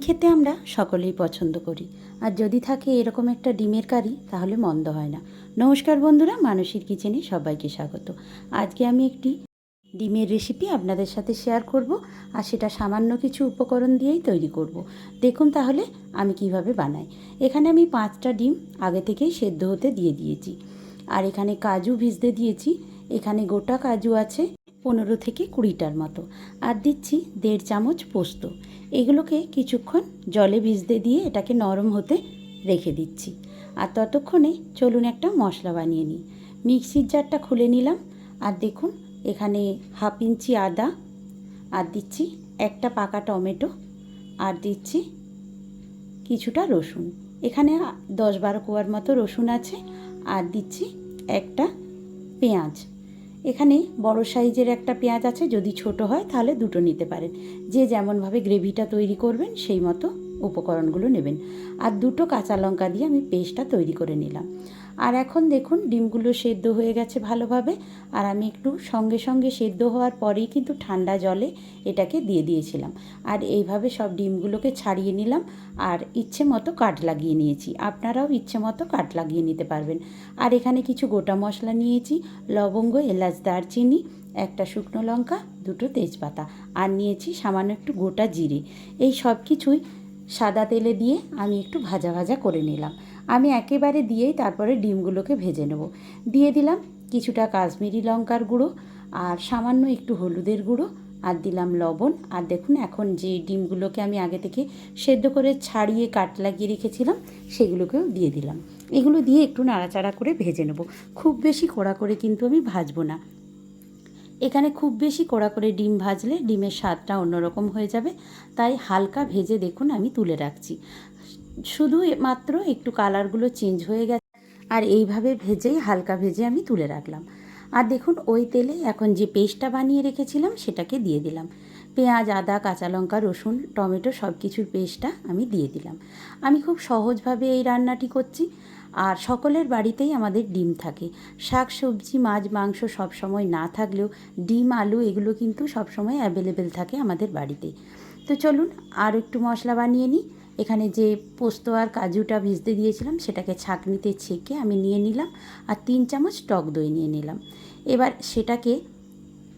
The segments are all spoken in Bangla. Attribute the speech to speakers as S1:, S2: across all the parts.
S1: খেতে আমরা সকলেই পছন্দ করি। আর যদি থাকে এরকম একটা ডিমের কারি, তাহলে মন্দ হয় না। নমস্কার বন্ধুরা, মানসীর কিচেনে সবাইকে স্বাগত। আজকে আমি একটি ডিমের রেসিপি আপনাদের সাথে শেয়ার করব, আর সেটা সামান্য কিছু উপকরণ দিয়েই তৈরি করব। দেখুন তাহলে আমি কীভাবে বানাই। এখানে আমি পাঁচটা ডিম আগে থেকেই সেদ্ধ হতে দিয়ে দিয়েছি। আর এখানে কাজু ভিজতে দিয়েছি। এখানে গোটা কাজু আছে। পনেরো থেকে কুড়িটার মতো। আর দিচ্ছি দেড় চামচ পোস্ত। এগুলোকে কিছুক্ষণ জলে ভিজতে দিয়ে এটাকে নরম হতে রেখে দিচ্ছি। আর ততক্ষণে চলুন একটা মশলা বানিয়ে নিই। মিক্সির জারটা খুলে নিলাম। আর দেখুন, এখানে হাফ ইঞ্চি আদা। আর দিচ্ছি একটা পাকা টমেটো। আর দিচ্ছি কিছুটা রসুন। এখানে দশ বারো কোয়ার মতো রসুন আছে। আর দিচ্ছি একটা পেঁয়াজ। এখানে বড় সাইজের একটা পেঁয়াজ আছে, যদি ছোট হয় তাহলে দুটো নিতে পারেন। যে যেমনভাবে গ্রেভিটা তৈরি করবেন, সেই মতো উপকরণগুলো নেবেন। আর দুটো কাঁচা লঙ্কা দিয়ে আমি পেস্টটা তৈরি করে নিলাম। আর এখন দেখুন, ডিমগুলো সেদ্ধ হয়ে গেছে ভালোভাবে। আর আমি একটু সঙ্গে সঙ্গে সেদ্ধ হওয়ার পরেই কিন্তু ঠান্ডা জলে এটাকে দিয়ে দিয়েছিলাম। আর এইভাবে সব ডিমগুলোকে ছাড়িয়ে নিলাম। আর ইচ্ছে মতো কাট লাগিয়ে নিয়েছি। আপনারাও ইচ্ছে মতো কাট লাগিয়ে নিতে পারবেন। আর এখানে কিছু গোটা মশলা নিয়েছি। লবঙ্গ, এলাচ, দারচিনি, একটা শুকনো লঙ্কা, দুটো তেজপাতা। আর নিয়েছি সামান্য একটু গোটা জিরে। এই সব কিছুই সাদা তেলে দিয়ে আমি একটু ভাজা ভাজা করে নিলাম। আমি একেবারে দিয়েই তারপরে ডিমগুলোকে ভেজে নেব। দিয়ে দিলাম কিছুটা কাশ্মীরি লঙ্কার গুঁড়ো আর সামান্য একটু হলুদের গুঁড়ো আর দিলাম লবণ। আর দেখুন এখন যে ডিমগুলোকে আমি আগে থেকে সেদ্ধ করে ছাড়িয়ে কাট লাগিয়ে রেখেছিলাম, সেগুলোকেও দিয়ে দিলাম। এগুলো দিয়ে একটু নাড়াচাড়া করে ভেজে নেব। খুব বেশি কড়া করে কিন্তু আমি ভাজবো না। এখানে খুব বেশি কড়া করে ডিম ভাজলে ডিমের স্বাদটা অন্যরকম হয়ে যাবে। তাই হালকা ভেজে দেখুন আমি তুলে রাখছি। শুধু মাত্র একটু কালারগুলো চেঞ্জ হয়ে গেছে। আর এইভাবে ভেজেই হালকা ভেজে আমি তুলে রাখলাম। আর দেখুন ওই তেলে এখন যে পেস্টটা বানিয়ে রেখেছিলাম সেটাকে দিয়ে দিলাম। পেঁয়াজ, আদা, কাঁচা লঙ্কা, রসুন, টমেটো সব কিছুর পেস্টটা আমি দিয়ে দিলাম। আমি খুব সহজভাবে এই রান্নাটি করছি আর সকলের বাড়িতেই আমাদের ডিম থাকে। শাক, সবজি, মাছ, মাংস সব সময় না থাকলেও ডিম, আলু এগুলো কিন্তু সব সময় অ্যাভেলেবেল থাকে আমাদের বাড়িতে। তো চলুন আর একটু মশলা বানিয়ে নিই। এখানে যে পোস্ত আর কাজুটা ভিজতে দিয়েছিলাম সেটাকে ছাঁকনিতে ছেঁকে আমি নিয়ে নিলাম আর তিন চামচ টক দই নিয়ে নিলাম। এবার সেটাকে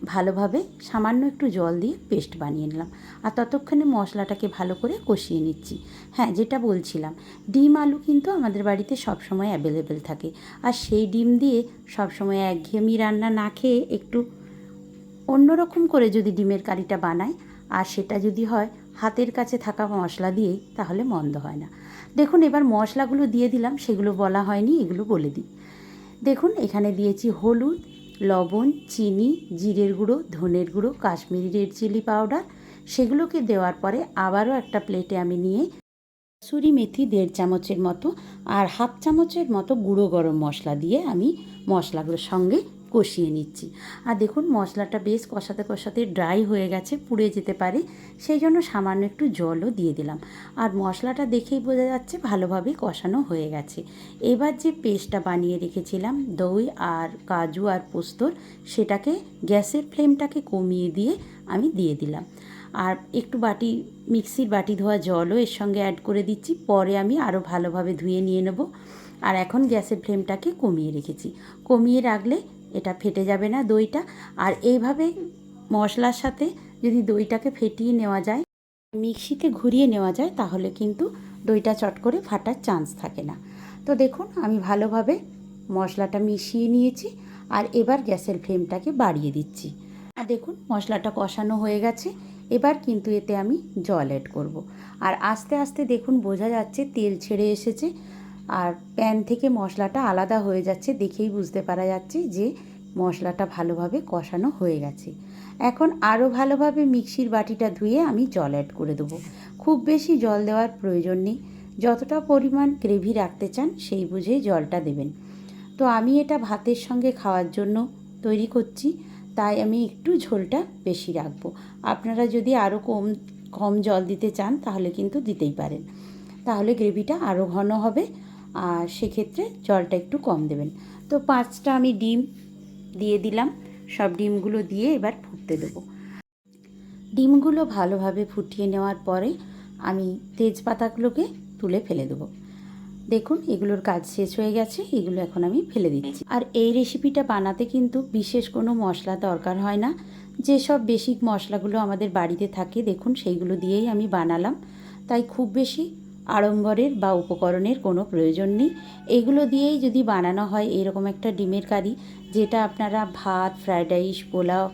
S1: ভালোভাবে সামান্য একটু জল দিয়ে পেস্ট বানিয়ে নিলাম। আর ততক্ষণে মশলাটাকে ভালো করে কষিয়ে নিচ্ছি। হ্যাঁ যেটা বলছিলাম, ডিম আলু কিন্তু আমাদের বাড়িতে সবসময় অ্যাভেলেবেল থাকে। আর সেই ডিম দিয়ে সবসময় একঘেয়েমি রান্না না খেয়ে একটু অন্যরকম করে যদি ডিমের কারিটা বানাই, আর সেটা যদি হয় হাতের কাছে থাকা মশলা দিয়েই তাহলে মন্দ হয় না। দেখুন, এবার মশলাগুলো দিয়ে দিলাম, সেগুলো বলা হয়নি, এগুলো বলে দিই। দেখুন, এখানে দিয়েছি হলুদ লবণ, চিনি, জিরের গুঁড়ো, ধনের গুঁড়ো, কাশ্মীরি রেড চিলি পাউডার। সেগুলোকে দেওয়ার পরে আবারও একটা প্লেটে আমি নিয়ে সুরি মেথি দেড় চামচের মতো আর হাফ চামচের মতো গুঁড়ো গরম মশলা দিয়ে আমি মশলাগুলোর সঙ্গে কষিয়ে নিচ্ছি। আর দেখুন, মশলাটা বেশ কষাতে কষাতে ড্রাই হয়ে গেছে, পুড়ে যেতে পারে। সেই জন্য সামান্য একটু জলও দিয়ে দিলাম। আর মশলাটা দেখেই বোঝা যাচ্ছে ভালোভাবে কষানো হয়ে গেছে। এবার যে পেস্টটা বানিয়ে রেখেছিলাম, দই আর কাজু আর পোস্তর সেটাকে গ্যাসের ফ্লেমটাকে কমিয়ে দিয়ে আমি দিয়ে দিলাম। আর একটু বাটি, মিক্সির বাটি ধোয়া জলও এর সঙ্গে অ্যাড করে দিচ্ছি। পরে আমি আরও ভালোভাবে ধুয়ে নিয়ে নেব। আর এখন গ্যাসের ফ্লেমটাকে কমিয়ে রেখেছি। কমিয়ে রাখলে এটা ফেটে যাবে না দইটা। আর এইভাবে মশলার সাথে যদি দইটাকে ফেটিয়ে নেওয়া যায়, মিক্সিতে ঘুরিয়ে নেওয়া যায়, তাহলে কিন্তু দইটা চট করে ফাটার চান্স থাকে না। তো দেখুন, আমি ভালোভাবে মশলাটা মিশিয়ে নিয়েছি আর এবার গ্যাসের ফ্লেমটাকে বাড়িয়ে দিচ্ছি। আর দেখুন, মশলাটা কষানো হয়ে গেছে। এবার কিন্তু এতে আমি জল অ্যাড করব। আর আস্তে আস্তে দেখুন, বোঝা যাচ্ছে তেল ছেড়ে এসেছে। আর প্যান থেকে মশলাটা আলাদা হয়ে যাচ্ছে দেখেই বুঝতে পারা যাচ্ছে যে মশলাটা ভালোভাবে কষানো হয়ে গেছে। এখন আরও ভালোভাবে মিক্সির বাটিটা ধুয়ে আমি জল অ্যাড করে দেবো। খুব বেশি জল দেওয়ার প্রয়োজন নেই। যতটা পরিমাণ গ্রেভি রাখতে চান সেই বুঝেই জলটা দেবেন। তো আমি এটা ভাতের সঙ্গে খাওয়ার জন্য তৈরি করছি, তাই আমি একটু ঝোলটা বেশি রাখব। আপনারা যদি আরও কম কম জল দিতে চান তাহলে কিন্তু দিতেই পারেন। তাহলে গ্রেভিটা আরও ঘন হবে। আর সেক্ষেত্রে জলটা একটু কম দেবেন। তো পাঁচটা আমি ডিম দিয়ে দিলাম। সব ডিমগুলো দিয়ে এবার ফুটতে দেবো। ডিমগুলো ভালোভাবে ফুটিয়ে নেওয়ার পরে আমি তেজপাতাগুলোকে তুলে ফেলে দেবো। দেখুন, এগুলোর কাজ শেষ হয়ে গেছে, এগুলো এখন আমি ফেলে দিচ্ছি। আর এই রেসিপিটা বানাতে কিন্তু বিশেষ কোনো মশলা দরকার হয় না। যেসব বেসিক মশলাগুলো আমাদের বাড়িতে থাকে, দেখুন, সেইগুলো দিয়েই আমি বানালাম। তাই খুব বেশি আড়ম্বরের বা উপকরণের কোনো প্রয়োজন নেই। এগুলো দিয়েই যদি বানানো হয় এরকম একটা ডিমের কারি, যেটা আপনারা ভাত ফ্রায়েড রাইস, পোলাও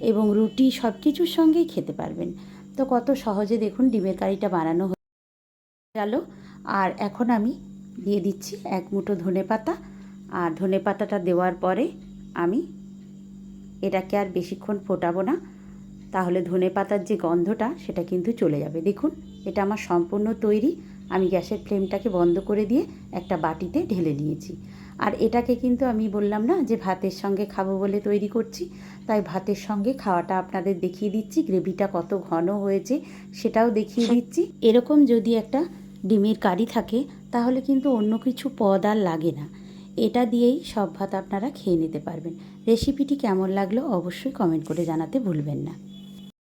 S1: এবং রুটি সব কিছুর সঙ্গেই খেতে পারবেন। তো কত সহজে দেখুন ডিমের কারিটা বানানো হয়ে গেল। আর এখন আমি দিয়ে দিচ্ছি এক মুঠো ধনে পাতা। আর ধনে পাতাটা দেওয়ার পরে আমি এটাকে আর বেশিক্ষণ ফোটাবো না। তাহলে ধনে পাতার যে গন্ধটা সেটা কিন্তু চলে যাবে। দেখুন, এটা আমার সম্পূর্ণ তৈরি। আমি গ্যাসের ফ্লেমটাকে বন্ধ করে দিয়ে একটা বাটিতে ঢেলে নিয়েছি। আর এটাকে কিন্তু আমি বললাম না যে ভাতের সঙ্গে খাব বলে তৈরি করছি তাই ভাতের সঙ্গে খাওয়াটা আপনাদের দেখিয়ে দিচ্ছি। গ্রেভিটা কত ঘন হয়েছে সেটাও দেখিয়ে দিচ্ছি। এরকম যদি একটা ডিমের কারি থাকে তাহলে কিন্তু অন্য কিছু পদ আর লাগে না। এটা দিয়েই সব ভাত আপনারা খেয়ে নিতে পারবেন। রেসিপিটি কেমন লাগল অবশ্যই কমেন্ট করে জানাতে ভুলবেন না।